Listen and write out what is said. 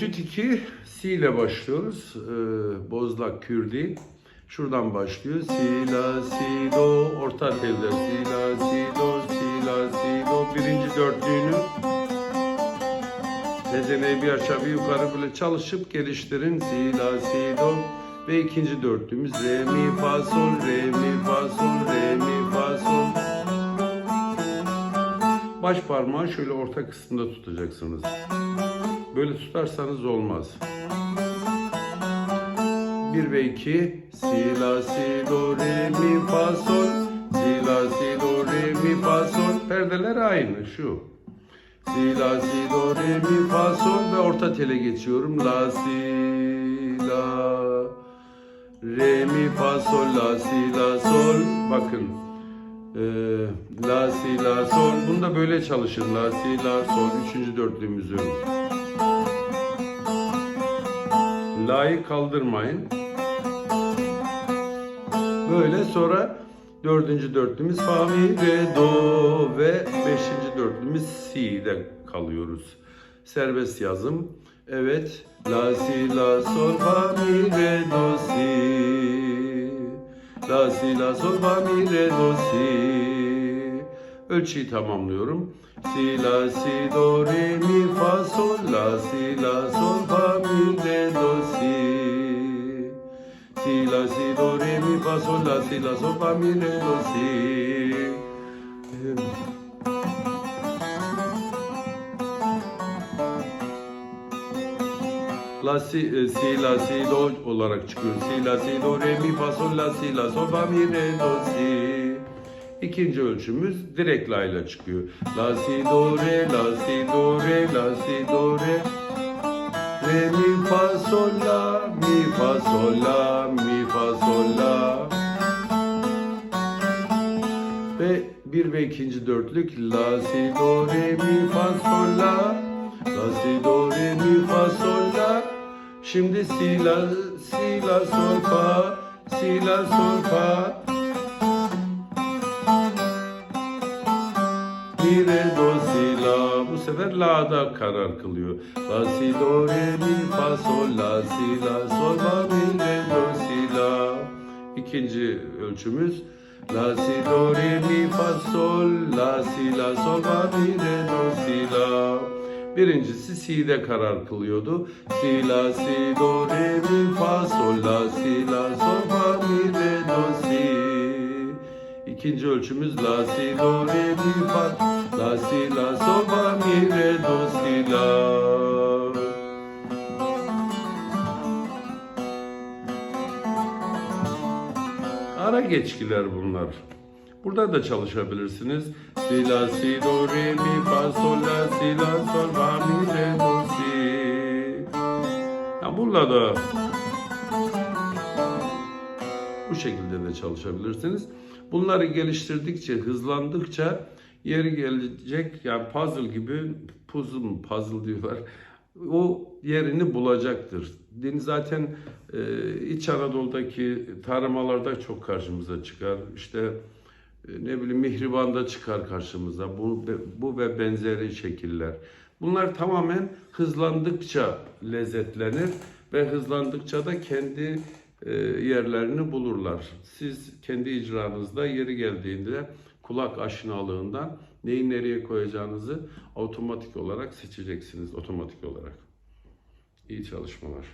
Süt 2 Si ile başlıyoruz. Ee, Bozlak Kürdi. Şuradan başlıyor. Si, la, si, do. Orta telde. Si, la, si, do, si, la, si, do. Birinci dörtlüğünü tezeneyi bir aşağı bir yukarı böyle çalışıp geliştirin. Si, la, si, do. Ve ikinci dörtlüğümüz re, mi, fa, sol, re, mi, fa, sol, re, mi, fa, sol. Baş parmağı şöyle orta kısımda tutacaksınız. Böyle tutarsanız olmaz. 1 ve 2 Si la si do re mi fa sol. Si la si do re mi fa sol. Perdeler aynı şu. Si la si do re mi fa sol. Ve orta tele geçiyorum. La si la re mi fa sol. La si la sol. Bakın. Ee, la si la sol. Bunda böyle çalışır la si la sol. Üçüncü dörtlüğümüzün la'yı kaldırmayın. Böyle sonra dördüncü dörtlüğümüz fa mi re do ve beşinci dörtlüğümüz si'de kalıyoruz. Serbest yazım. Evet la si la sol fa mi re do si. La si la sol fa mi re do si Ölçüyü tamamlıyorum. Si la si do re mi fa sol la si la sol fa mi re do si Si la si do re mi fa sol la si la sol fa mi re do si La si, e, si la si do olarak çıkıyor. Si la si do re mi fa sol la si la sol fa mi re do si. İkinci ölçümüz direkt la çıkıyor. La si do re la si do re la si do re. Re mi fa sol la mi fa sol la mi fa sol la. Ve bir ve ikinci dörtlük la si do re mi fa sol la. La si do re mi fa sol la. Şimdi si la si la sol fa si la sol fa mi re do si la bu sefer la'da karar kılıyor. La si do re mi fa sol la si la sol fa mi re do si la. İkinci ölçümüz La si do re mi fa sol la si la sol fa mi re do si la. Birincisi si'de karar kılıyordu. Si la si do re mi fa sol la si la sol İkinci ölçümüz la si do re mi fa la si la sol fa mi re do si la. Ara geçkiler bunlar. Burada da çalışabilirsiniz. Si la si do re mi fa sol la si la sol fa mi re do si. Ya bununla da bu şekilde de çalışabilirsiniz. Bunları geliştirdikçe, hızlandıkça yeri gelecek yani puzzle gibi puzzle mu puzzle diyorlar. O yerini bulacaktır. Din zaten e, İç Anadolu'daki taramalarda çok karşımıza çıkar. İşte e, ne bileyim Mihriban'da çıkar karşımıza. Bu, bu ve benzeri şekiller. Bunlar tamamen hızlandıkça lezzetlenir ve hızlandıkça da kendi yerlerini bulurlar. Siz kendi icranızda yeri geldiğinde kulak aşinalığından neyi nereye koyacağınızı otomatik olarak seçeceksiniz otomatik olarak. İyi çalışmalar.